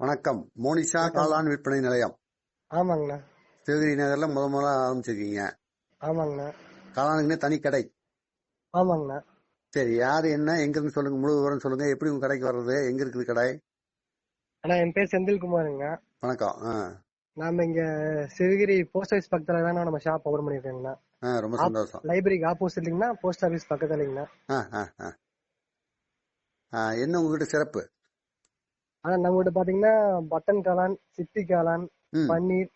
வணக்கம். மோனிஷா காளான் விற்பனை நிலையம். ஆமாங்கண்ணா. சிவகிரி நகர்ல முத முதல்ல ஆரம்பிச்சிருக்கீங்க. ஆமாங்கண்ணா. காளானுக்குன்னே தனி கடை. ஆமாங்கண்ணா. சரி யாரு என்ன எங்க இருந்து சொல்லுங்க முழு விவரம் சொல்லுங்க. எப்படி உங்க கடைக்கு வர்றது எங்க இருக்குது கடை? அண்ணா என் பேர் செந்தில்குமாருங்க வணக்கம். ஆ, நாம இங்க சிவகிரி போஸ்ட் ஆஃபீஸ் பக்கத்துல தானே நம்ம ஷாப் ஓபன் பண்ணிருக்கோங்கண்ணா ஆ, ரொம்ப சந்தோஷம். லைப்ரரிக்கு ஆப்போசிட்லிங்கண்ணா போஸ்ட் ஆஃபீஸ் பக்கத்துலங்கண்ணா. ஆ, ஆ, ஆ. ஆ, என்ன உங்ககிட்ட சிறப்பு? ஆனா நம்மகிட்ட பாத்தீங்கன்னா பட்டன் காளான் சிப்பி காளான் பன்னீர்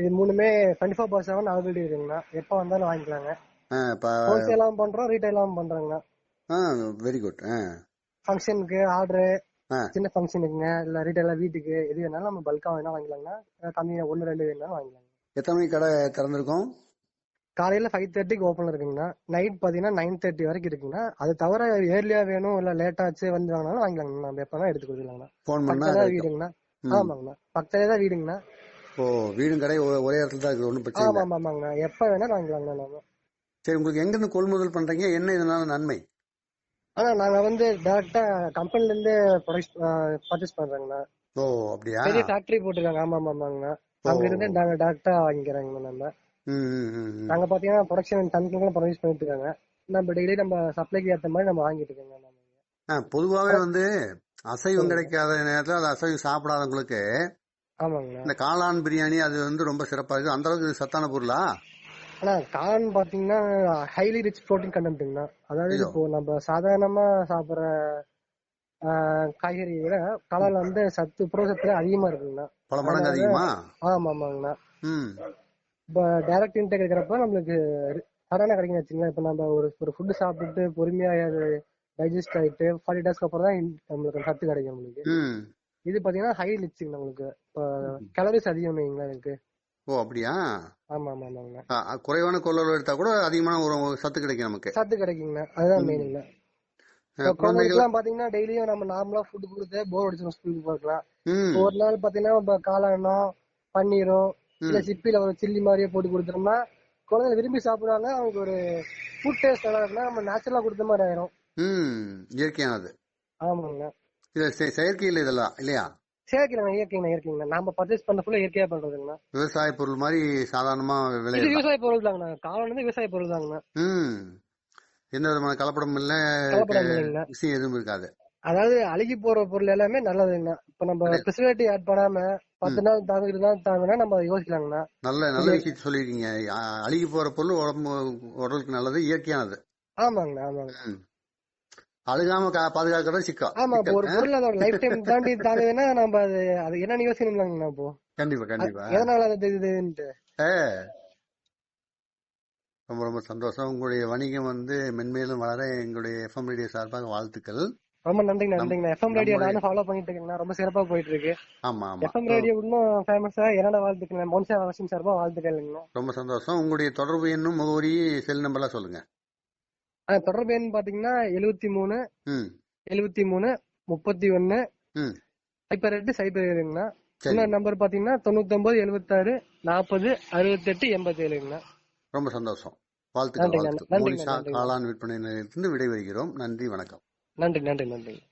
இது மூணுமே twenty four by seven availability இருக்குங்கண்ணா. எப்போ வந்தாலும் வாங்கிக்கலாங்க. ஹோல்சேலாவும் பண்றோம் ரீட்டைலாவும் பண்றோங்கண்ணா. வெரி குட் ஃபங்க்ஷனுக்கு ஆர்டர். சின்ன ஃபங்க்ஷனுக்குங்க இல்ல ரீட்டைலா வீட்டுக்கு எது வேணாலும் நம்ம பல்கா வேணா வாங்கிக்கலாங்கண்ணா. கம்மியா ஒன்னு ரெண்டு வேணாலும் வாங்கிக்கலாங்க எத்தனை மணிக்கு கடை திறந்திருக்கும்? காலையில ஃபைவ் தேர்ட்டிக்கு ஓப்பன் இருக்குங்கண்ணா. நைட் பாத்தீங்கன்னா நைன் தேர்ட்டி வரைக்கும் இருக்குங்கண்ணா. அது தவிர ஏர்லியா வேணும் இல்ல லேட் ஆச்சு வந்து வாங்கினாலும் வாங்கிக்கலாங்கண்ணா. நம்ம எப்ப வேணா எடுத்து கொடுக்கலாங்கண்ணா ஃபோன் பண்ணா. வீடுங்கண்ணா. ஆமாங்கண்ணா. பக்கத்துல தான் வீடுங்கண்ணா. ஓ வீடும் கடை ஒரே இடத்துல தான் இருக்குது ஒன்றும் பிரச்சனை ஆமா ஆமாங்கண்ணா. எப்ப வேணாலும் வாங்கிக்கலாங்கண்ணா நம்ம. சரி உங்களுக்கு எங்க இருந்து கொள்முதல் பண்றீங்க? என்ன இதனால நன்மை? ஆனா நாங்க வந்து டேரக்டா கம்பெனில இருந்து பர்ச்சேஸ் பண்றோங்கண்ணா. ஓ அப்படியா? பெரிய ஃபேக்டரி போட்டிருக்காங்க. ஆமா ஆமா ஆமாங்கண்ணா. அங்க இருந்து நாங்க டேரக்டா வாங்கிக்கிறோங்கண்ணா நம்ம. நாங்க பாத்தீங்கன்னா ப்ரொடக்ஷன் தனித்தனியா ப்ரொடியூஸ் பண்ணிட்டு இருக்காங்க நம்ம டெய்லி நம்ம சப்ளைக்கு ஏத்த மாதிரி நம்ம வாங்கிட்டு இருக்கோங்க பொதுவாவே வந்து அசைவம் கிடைக்காத நேரத்துல அது அசைவம் சாப்பிடாதவங்களுக்கு இந்த காளான் பிரியாணி அது வந்து ரொம்ப சிறப்பா இருக்கு. அந்த அளவுக்கு சத்தான பொருளா? ஆனா காளான் பாத்தீங்கன்னா ஹைலி ரிச் ப்ரோட்டீன் கண்டென்ட்ங்கண்ணா அதாவது. இப்போ நம்ம சாதாரணமா சாப்பிடுற காய்கறியை விட காளான் வந்து சத்து புரோசத்துல அதிகமா இருக்குங்கண்ணா பல மடங்கு அதிகமா? ஆமா ஆமாங்கண்ணா இப்போ டைரக்ட் இன்டேக் இருக்கிறப்ப நம்மளுக்கு சடனா கிடைக்கும் வச்சுங்களேன் இப்போ நம்ம ஒரு ஒரு ஃபுட்டு சாப்பிட்டுட்டு பொறுமையா அது டைஜஸ்ட் ஆயிட்டு ஃபார்ட்டி டேஸ்க்கு அப்புறம் தான் நம்மளுக்கு சத்து கிடைக்கும் நம்மளுக்கு. இது பாத்தீங்கன்னா ஹை ரிச்சுங்க நம்மளுக்கு. இப்போ கலோரிஸ் அதிகம் வைங்களேன் எனக்கு. ஓ அப்படியா? ஆமா ஆமா ஆமாங்கண்ணா ஆ, ஆ, குறைவான கொள்ளளவு எடுத்தா கூட அதிகமான ஒரு சத்து கிடைக்கும் நமக்கு. சத்து கிடைக்குங்கண்ணா அதுதான் மெயினுங்க ஆ, குழந்தைகள் குழந்தைகளுக்குலாம் பாத்தீங்கன்னா டெய்லியும் நம்ம நார்மலா ஃபுட் கொடுத்து போர் அடிச்சிடும் ஸ்கூலுக்கு போகலாம் ம். ஒரு நாள் பாத்தீங்கன்னா இப்ப காளானோ பன்னீரோ இல்ல சிப்பில ஒரு சில்லி மாதிரியே போட்டு கொடுத்தோம்னா குழந்தைங்க விரும்பி சாப்பிடுவாங்க அவங்களுக்கு ஒரு ஃபுட் டேஸ்ட் நல்லா இருக்குன்னா நம்ம நேச்சுரலா கொடுத்த மாதிரி ஆயிரும். ம் இயற்கையானது ஆமாங்கண்ணா இது செயற்கை இல்லை இதெல்லாம் இல்லையா? செயற்கைங்க இயற்கைங்கண்ணா இயற்கைங்கண்ணா நாம பர்ச்சேஸ் பண்ண ஃபுல்லா இயற்கையா பண்றதுங்கண்ணா விவசாய பொருள் மாதிரி சாதாரணமா விளையாடலாம் விவசாய பொருள் தாங்கண்ணா காளான் வந்து விவசாய பொருள் தாங்கண்ணா ம். எந்த விதமான கலப்படம் இல்ல. விஷயம் எதுவும் இருக்காது. அதாவது அழுகி போற பொருள் எல்லாமே நல்லதுங்கண்ணா இப்ப நம்ம பிரிசர்வேட்டிவ் ஆட் பண்ணாம பத்து நாள் தாங்க இருபது நாள் தாங்கன்னா நம்ம யோசிக்கலாங்கண்ணா. நல்ல நல்ல விஷயத்தை சொல்லிருக்கீங்க. அழுகி போற பொருள் உடம்பு உடலுக்கு நல்லது இயற்கையானது. ஆமாங்கண்ணா ஆமாங்க. அழுகாம பாதுகாக்கிறது சிக்கம் ஆமா ஒரு. பொருள் அதோட லைஃப் டைம் தாண்டி தாங்குதுன்னா நம்ம அது அது என்னன்னு யோசிக்கணும்லாங்கண்ணா இப்போ. கண்டிப்பா கண்டிப்பா. எதனால அது இதுன்ட்டு. ரொம்ப ரொம்ப சந்தோஷம். உங்களுடைய வணிகம் வந்து மென்மேலும் வளர எங்களுடைய எஃப்எம் ரேடியோ சார்பாக வாழ்த்துக்கள். ரொம்ப நன்றிங்க நன்றிங்க எஃப்எம் ரேடியோ நானும் ஃபாலோ பண்ணிட்டு இருக்கேன் ரொம்ப சிறப்பா போயிட்டு இருக்கு ஆமா. ஆமா எஃப்எம் ரேடியோ இன்னும் ஃபேமஸா என்னோட வாழ்த்துக்கள் மோன்சா அவசியம் சார்பா வாழ்த்துக்கள் இல்லைங்கண்ணா ரொம்ப சந்தோஷம். உங்களுடைய தொடர்பு எண்ணும் முகவரி செல் நம்பர்லாம் சொல்லுங்க. தொடர்பு எண் பாத்தீங்கன்னா எழுவத்தி மூணு எழுவத்தி மூணு முப்பத்தி ஒன்னு சைபர் எட்டு சைபர் ஏழுங்கண்ணா இன்னொரு நம்பர் பாத்தீங்கன்னா தொண்ணூத்தொன்பது எழுபத்தாறு நாற்பது அறுபத்தெட்டு எண்பத்தி ஏழுங்கண்ணா ரொம்ப சந்தோஷம். வாழ்த்துக்கள். காளான் விற்பனை நிலையத்திலிருந்து விடைபெறுகிறோம். நன்றி வணக்கம். நன்றி நன்றி நன்றி.